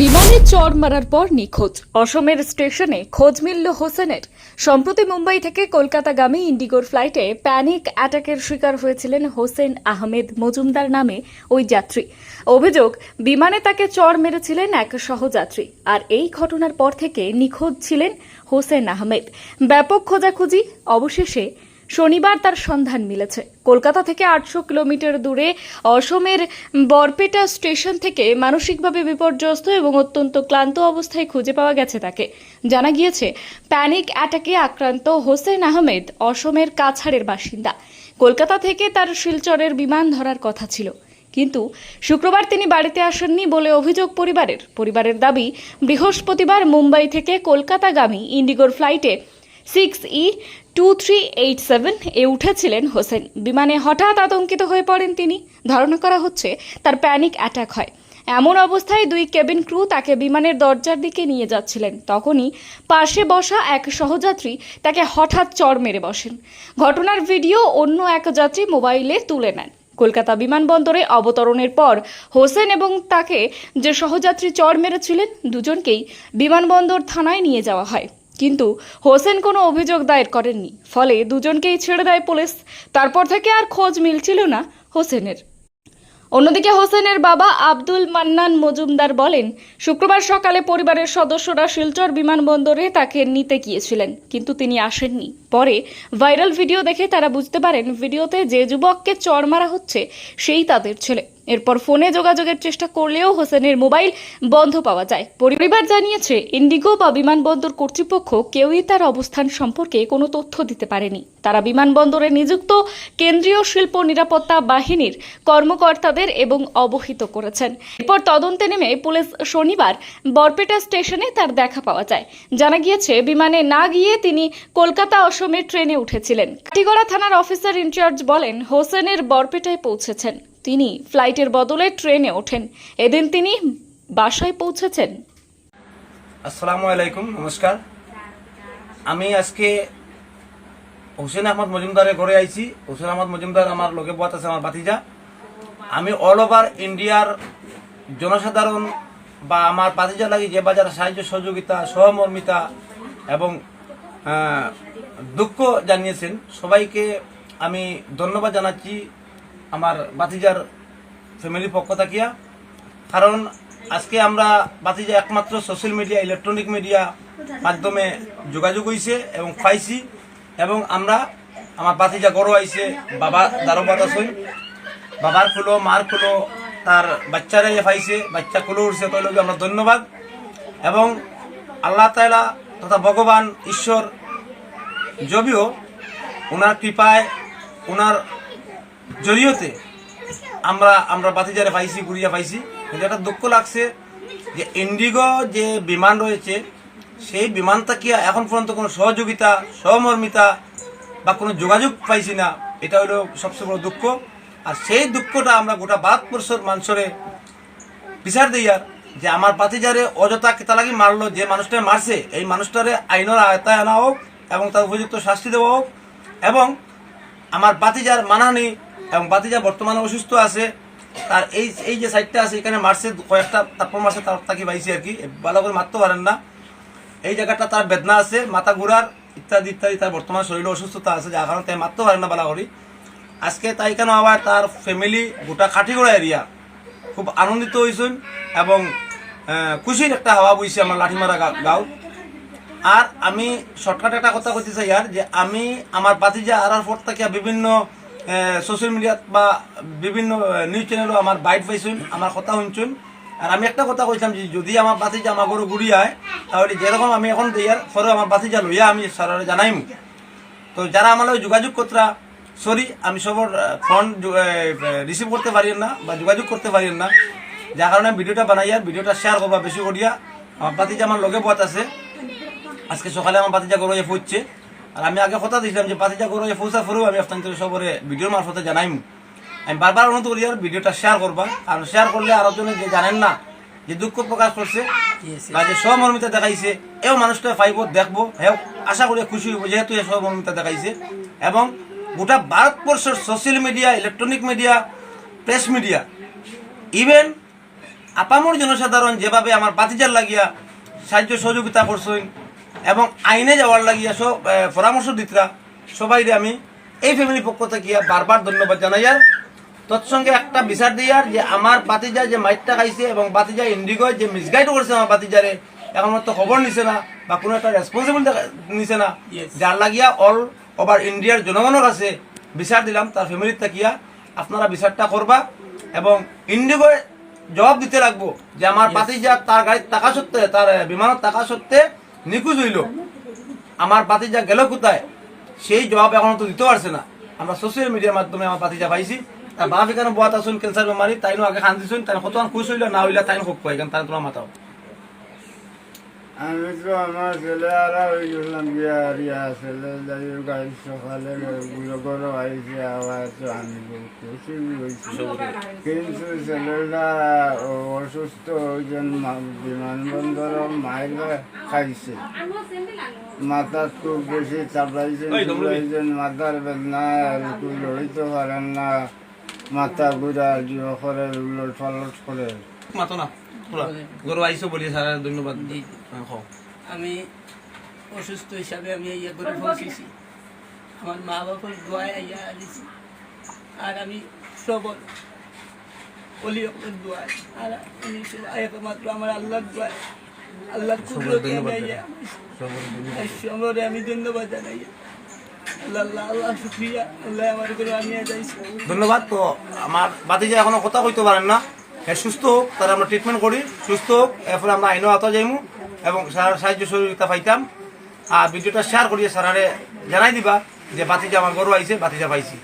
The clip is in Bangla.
বিমানে চড় মারার পর নিখোঁজ। অসমের স্টেশনে খোঁজ মিলল হোসেনের। সম্প্রতি মুম্বাই থেকে কলকাতাগামী ইন্ডিগোর ফ্লাইটে প্যানিক অ্যাটাকের শিকার হয়েছিলেন হোসেন আহমেদ মজুমদার নামে ওই যাত্রী। অভিযোগ, বিমানে তাকে চড় মেরেছিলেন এক সহযাত্রী, আর এই ঘটনার পর থেকে নিখোঁজ ছিলেন হোসেন আহমেদ। ব্যাপক খোঁজাখুঁজি, অবশেষে শনিবার তার সন্ধান মিলেছে। কলকাতা থেকে আটশো কিলোমিটার দূরে অসমের বরপেটা স্টেশন থেকে মানসিকভাবে বিপর্যস্ত এবং অত্যন্ত ক্লান্ত অবস্থায় খুঁজে পাওয়া গেছে তাকে। জানা গিয়েছে, প্যানিক অ্যাটাকে আক্রান্ত হোসেন আহমেদ অসমের কাছাড়ের বাসিন্দা। কলকাতা থেকে তার শিলচরের বিমান ধরার কথা ছিল। কিন্তু শুক্রবার তিনি বাড়িতে আসেননি বলে অভিযোগ পরিবারের। পরিবারের দাবি, বৃহস্পতিবার মুম্বাই থেকে কলকাতাগামী ইন্ডিগোর ফ্লাইটে six E two three eight seven এ উঠেছিলেন হোসেন বিমানে হঠাৎ আতঙ্কিত হয়ে পড়েন তিনি ধারণা করা হচ্ছে তার প্যানিক অ্যাটাক হয় এমন অবস্থায় দুই কেবিন ক্রু তাকে বিমানের দরজার দিকে নিয়ে যাচ্ছিলেন তখনই পাশে বসা এক সহযাত্রী তাকে হঠাৎ চড় মেরে বসেন ঘটনার ভিডিও অন্য এক যাত্রী মোবাইলে তুলে নেন কলকাতা বিমানবন্দরে অবতরণের পর হোসেন এবং তাকে যে সহযাত্রী চড় মেরেছিলেন দুজনকেই বিমানবন্দর থানায় নিয়ে যাওয়া হয় কিন্তু হোসেন কোনো অভিযোগ দায়ের করেননি। ফলে দুজনকেই ছেড়ে দেয় পুলিশ। তারপর থেকে আর খোঁজ মিলছিল না হোসেনের। অন্যদিকে হোসেনের বাবা আব্দুল মান্নান মজুমদার বলেন, শুক্রবার সকালে পরিবারের সদস্যরা শিলচর বিমানবন্দরে তাকে নিতে গিয়েছিলেন, কিন্তু তিনি আসেননি। পরে ভাইরাল ভিডিও দেখে তারা বুঝতে পারেন, ভিডিওতে যে যুবককে চড় মারা হচ্ছে, সেই তাদের ছেলে। এরপর ফোনে যোগাযোগের চেষ্টা করলেও হোসেনের মোবাইল বন্ধ পাওয়া যায়। পরিবার জানিয়েছে, ইন্ডিগো বা বিমানবন্দর কর্তৃপক্ষ কেউই তার অবস্থান সম্পর্কে কোনো তথ্য দিতে পারেনি। তারা বিমানবন্দরে নিযুক্ত কেন্দ্রীয় শিল্প নিরাপত্তা বাহিনীর কর্মকর্তাদের এবং অবহিত করেছেন। এরপর তদন্তে নেমে পুলিশ শনিবার বরপেটা স্টেশনে তার দেখা পাওয়া যায়। জানা গিয়েছে, বিমানে না গিয়ে তিনি কলকাতা অসমের ট্রেনে উঠেছিলেন। কাটিগড়া থানার অফিসার ইনচার্জ বলেন, হোসেনের বরপেটায় পৌঁছেছেন। তিনি ফ্লাইটের বদলে ট্রেনে ওঠেন। এদিন তিনি বাসায় পৌঁছেছেন। আসসালামু আলাইকুম, নমস্কার। আমি আজকে হোসেন আহমদ মজুমদারের ঘরে আইছি। হোসেন আহমদ মজুমদার আমার লোকে বাত আছে, আমার বাতিজা আমি অল ওভার ইন্ডিয়ার জনসাধারণ বা আমার বাতিজা লাগি যে বাজার, সাহায্য, সহযোগিতা, সহমর্মিতা এবং দুঃখ জানিয়েছেন, সবাইকে আমি ধন্যবাদ জানাচ্ছি। আমার বাতিজার ফ্যামিলির পক্ষ থাকিয়া। কারণ আজকে আমরা বাতিজা একমাত্র সোশ্যাল মিডিয়া ইলেকট্রনিক মিডিয়া মাধ্যমে যোগাযোগ হয়েছে এবং পাইছি এবং আমরা আমার বাতিজা গরু আইছে, বাবা দারো বাতাসই বাবার খুলো, মার খুলো, তার বাচ্চারাই পাইছে, বাচ্চা খুলো উঠছে, তাই লগে আমরা ধন্যবাদ। এবং আল্লাহ তালা তথা ভগবান ঈশ্বর যদিও ওনার কৃপায় ওনার জড়িয়তে আমরা আমরা বাতিজারে পাইছি, গুড়িয়া পাইছি, কিন্তু একটা দুঃখ লাগছে যে ইন্ডিগো যে বিমান রয়েছে, সেই বিমানটা কি এখন পর্যন্ত কোনো সহযোগিতা, সহমর্মিতা বা কোনো যোগাযোগ পাইছি না? এটা হলো সবচেয়ে বড় দুঃখ। আর সেই দুঃখটা আমরা গোটা বাদ ভারতবর্ষের মানুষরে বিচার দিয়ার যে আমার পাতিজারে অযথা কেতা লাগি মারলো, যে মানুষটা মারছে, এই মানুষটারে আইনের আয়তায় আনা হোক এবং তার উপযুক্ত শাস্তি দেওয়া হোক এবং আমার বাতিজার মানানি এবং বাতিজা বর্তমানে অসুস্থ আছে। তার এই এই যে সাইডটা আছে, এখানে মারছে কয়েকটা, তারপর মারছে তার, তাকে পাইছে আর কি। ভালো করে মারতে পারেন না। এই জায়গাটা তার বেদনা আছে, মাথা ঘুরার ইত্যাদি ইত্যাদি, তার বর্তমান শরীরে অসুস্থতা আছে, যার কারণে তাই মারতে পারেন না বালা করি। আজকে তাই কেন আবার তার ফ্যামিলি গোটা কাঠিগড়া এরিয়া খুব আনন্দিত হয়েছেন এবং খুশির একটা হাওয়া বইছে আমার লাঠিমারা গাঁও। আর আমি শর্টকাট একটা কথা কইতে চাই আর, যে আমি, আমার বাতিজা আরার পর থেকে বিভিন্ন সোশ্যাল মিডিয়াত বা বিভিন্ন নিউজ চ্যানেলও আমার বাইট পাইছুন আমার কথা শুনছুন। আর আমি একটা কথা কইছিলাম যে যদি আমার বাতিজা আমার গরু ঘুরি আয় তাহলে যেরকম আমি এখন দিয়ার পরে আমার বাতিজা লইয়া আমি সারারে জানাইম। তো যারা আমার যোগাযোগ করতরা সরি আমি সবর ফোন রিসিভ করতে পারি না বা যোগাযোগ করতে পারি না। যার কারণে ভিডিওটা বানাই আর ভিডিওটা শেয়ার করবা, বেশি করিয়া। আমার বাতিজা আমার লগে পথ আছে, আজকে সকালে আমার বাতিজা হয়ে ফুটছে। আর আমি আগে কথা দিয়েছিলাম যে বাতিজা গরু যে ফুসা ফুরু আমি আপনাদের সবরে ভিডিওর মারফতে জানাইম। আমি বারবার অনুরোধ করি আর ভিডিওটা শেয়ার করবা কারণ শেয়ার করলে আরও জনে যে জানেন না যে দুঃখ প্রকাশ করছে বা যে সহমর্মিতা দেখাইছে এও মানুষটা পাইব দেখব হেও আশা করি খুশি হইব যেহেতু এই সহমর্মিতা দেখাইছে। এবং গোটা ভারতবর্ষের social media electronic media press media even আপামর জনসাধারণ যেভাবে আমার বাতিজার লাগিয়া সাহায্য সহযোগিতা করছেন এবং আইনে যাওয়ার লাগিয়া সব পরামর্শ দিতরা সবাই আমি এই ফ্যামিলির পক্ষ থেকে বারবার ধন্যবাদ জানাই আর তৎসঙ্গে একটা বিচার দিয়ার যে আমার বাতিজা যে মাইটটা খাইছে এবং বাতিজা ইন্ডিগো যে মিসগাইড করছে আমার বাতিজারে এখন তো খবর নিছে না বা কোনো একটা রেসপন্সিবল নিছে না। যার লাগিয়া অল ওভার ইন্ডিয়ার জনগণের কাছে বিচার দিলাম তার ফ্যামিলির তাকিয়া আপনারা বিচারটা করবা এবং ইন্ডিগো জবাব দিতে লাগবো যে আমার বাতিজা তার গাড়ির টাকা সত্ত্বে তার বিমানের টাকা সত্ত্বে নিখোঁজ হইল। আমার বাতিজা গেল কোথায়? সেই জবাব এখন তো দিতে পারছে না। আমরা সোশ্যাল মিডিয়ার মাধ্যমে আমার বাতিজা পাইছি। তার বাপ এখানে বোয়াত আসুন ক্যান্সার বেমারি তাইনো আগে খান দিছুন তাই কত খুশ হইল, না হইলে তাই হোক পাই তাই তোমার মাতাও আমি তো আমার ছেলে আর ওই গেলাম ইয়া ছেলে যাই গাড়ি সকালে গরু আইসে আবার তো আমি খুশি হয়েছি। কিন্তু ছেলেটা অসুস্থ ওইজন বিমানবন্দর মাইলে খাইছে। মাথা খুব বেশি চাপড়াইছে ওই, মাথার বেদনা লড়িতে পারেন না। মাথা ঘুরা জিও করে উলট পালট করে। মাতো না। গরু আইসো বলি স্যার ধন্যবাদ। আমি অসুস্থ হিসাবে আমি ইয়ে করে পৌঁছেছি আমার মা বাবার দোয়ায় ইয়া আর আমি সবল অলি আপনার দোয়ায় আর একমাত্র আমার আল্লাহর দোয়ায় আল্লাহর কুদরতে আমি আমি ধন্যবাদ জানাই। আল্লাহ আল্লাহ আল্লাহ শুক্রিয়া আল্লাহ আমার করে আমি যাইছি। ধন্যবাদ তো আমার বাতিজা এখনও কথা কইতে পারেন না? হ্যাঁ সুস্থ হোক তারা আমরা ট্রিটমেন্ট করি। সুস্থ হোক, এরপরে আমরা আইনও আতা যাইমু এবং সারার সাহায্য সহযোগিতা পাইতাম। আর ভিডিওটা শেয়ার করিয়ে সারারে জানাই দিবা যে বাতিজা আমার গরু আইছে, বাতিজা পাইছি।